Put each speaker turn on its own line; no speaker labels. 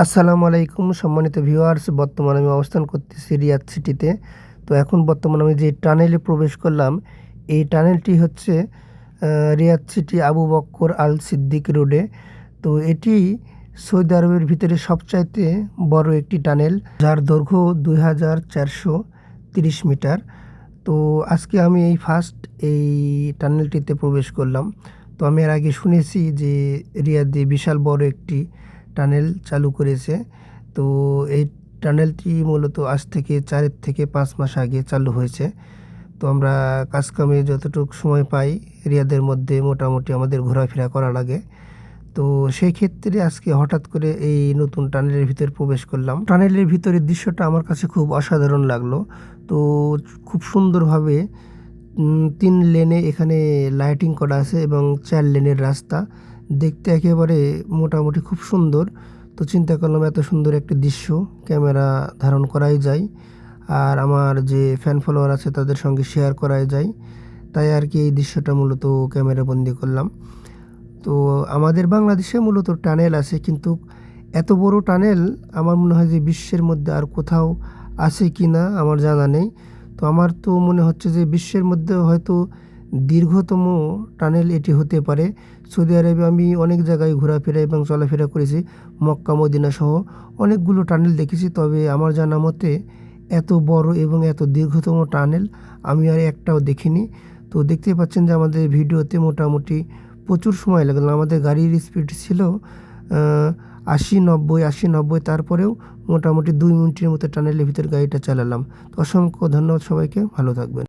আসসালামু আলাইকুম, সম্মানিত ভিউয়ার্স। বর্তমানে আমি অবস্থান করতেছি রিয়াদ সিটিতে। তো এখন বর্তমানে আমি যে টানেলে প্রবেশ করলাম, এই টানেলটি হচ্ছে Riyadh city Abu Bakr Al Siddiq রোডে। তো এটি সৌদি আরবের ভিতরে সবচাইতে বড় একটি টানেল, যার দৈর্ঘ্য দুই হাজার চারশো তিরিশ মিটার। তো আজকে আমি এই ফার্স্ট এই টানেলটিতে প্রবেশ করলাম। তো আমি এর আগে শুনেছি যে রিয়াদে বিশাল বড় একটি টানেল চালু করেছে। তো এই টানেলটি মূলত আজ থেকে চারের থেকে পাঁচ মাস আগে চালু হয়েছে। তো আমরা কাজকামে যতটুকু সময় পাই রিয়াদের মধ্যে মোটামুটি আমাদের ঘোরাফেরা করা লাগে। তো সেই ক্ষেত্রে আজকে হঠাৎ করে এই নতুন টানেলের ভিতরে প্রবেশ করলাম। টানেলের ভিতরের দৃশ্যটা আমার কাছে খুব অসাধারণ লাগল। তো খুব সুন্দরভাবে তিন লেনে এখানে লাইটিং করা আছে এবং চার লেনের রাস্তা। দেখতে একেবারে মোটামুটি খুব সুন্দর। তো চিন্তা করলাম এত সুন্দর একটি দৃশ্য ক্যামেরা ধারণ করাই যায় আর আমার যে ফ্যান ফলোয়ার আছে তাদের সঙ্গে শেয়ার করাই যায়। তাই আর কি এই দৃশ্যটা মূলত ক্যামেরা বন্দি করলাম। তো আমাদের বাংলাদেশে মূলত টানেল আছে কিন্তু এত বড় টানেল আমার মনে হয় যে বিশ্বের মধ্যে আর কোথাও আছে কি না আমার জানা নেই। তো আমার তো মনে হচ্ছে যে বিশ্বের মধ্যে হয়তো দীর্ঘতম টানেল এটি হতে পারে। সৌদি আরবে আমি অনেক জায়গায় ঘোরাফেরা এবং চলাফেরা করেছি, মক্কা, মদিনা সহ অনেকগুলো টানেল দেখেছি। তবে আমার জানা মতে এত বড় এবং এত দীর্ঘতম টানেল আমি আর একটাও দেখিনি। তো দেখতে পাচ্ছেন যে আমাদের ভিডিওতে মোটামুটি প্রচুর সময় লাগল। আমাদের গাড়ির স্পিড ছিল আশি, নব্বই আশি, নব্বই, তারপরেও মোটামুটি দুই মিনিটের মতো টানেলের ভিতর গাড়িটা চালালাম। তো অসংখ্য ধন্যবাদ সবাইকে, ভালো থাকবেন।